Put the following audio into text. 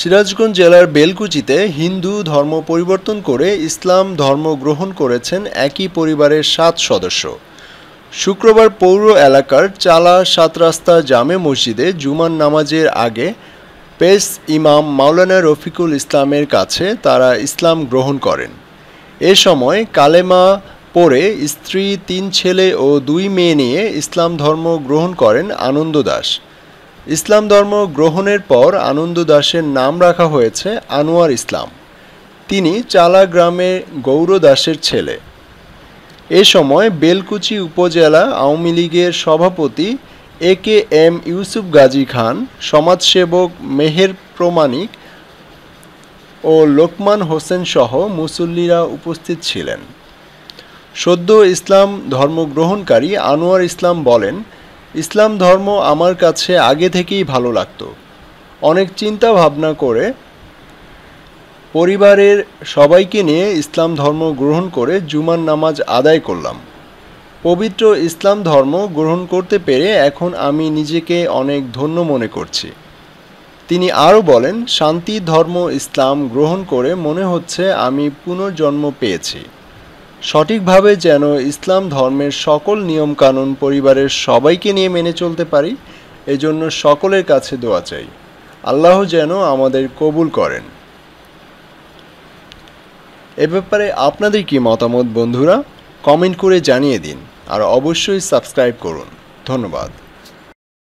সিরাজগঞ্জ জেলার বেলকুচিতে হিন্দু ধর্ম পরিবর্তন করে ইসলাম ধর্ম গ্রহণ করেছেন একই পরিবারের সাত সদস্য। শুক্রবার পৌর এলাকার চালা সাত রাস্তা জামে মসজিদে জুমান নামাজের আগে পেস ইমাম মাওলানা রফিকুল ইসলামের কাছে তারা ইসলাম গ্রহণ করেন। এ সময় কালেমা পরে স্ত্রী, তিন ছেলে ও দুই মেয়ে নিয়ে ইসলাম ধর্ম গ্রহণ করেন আনন্দ দাস। ইসলাম ধর্ম গ্রহণের পর আনন্দ দাসের নাম রাখা হয়েছে আনোয়ার ইসলাম। তিনি চালা গ্রামের গৌর দাসের ছেলে। এ সময় বেলকুচি উপজেলা আওয়ামী লীগের সভাপতি A K M Yusuf Gazi Khan, সমাজসেবক মেহের প্রমাণিক ও লোকমান হোসেন সহ মুসল্লিরা উপস্থিত ছিলেন। সদ্য ইসলাম ধর্মগ্রহণকারী আনোয়ার ইসলাম বলেন ইসলাম ধর্ম আমার কাছে আগে থেকেই ভালো লাগতো। অনেক চিন্তা ভাবনা করে পরিবারের সবাইকে নিয়ে ইসলাম ধর্ম গ্রহণ করে জুমার নামাজ আদায় করলাম। পবিত্র ইসলাম ধর্ম গ্রহণ করতে পেরে এখন আমি নিজেকে অনেক ধন্য মনে করছি। তিনি আরও বলেন, শান্তি ধর্ম ইসলাম গ্রহণ করে মনে হচ্ছে আমি পুনর্জন্ম পেয়েছি। সঠিকভাবে যেন ইসলাম ধর্মের সকল নিয়মকানুন পরিবারের সবাইকে নিয়ে মেনে চলতে পারি, এজন্য সকলের কাছে দোয়া চাই। আল্লাহ যেন আমাদের কবুল করেন। এ ব্যাপারে আপনাদের কি মতামত বন্ধুরা? কমেন্ট করে জানিয়ে দিন, আর অবশ্যই সাবস্ক্রাইব করুন। ধন্যবাদ।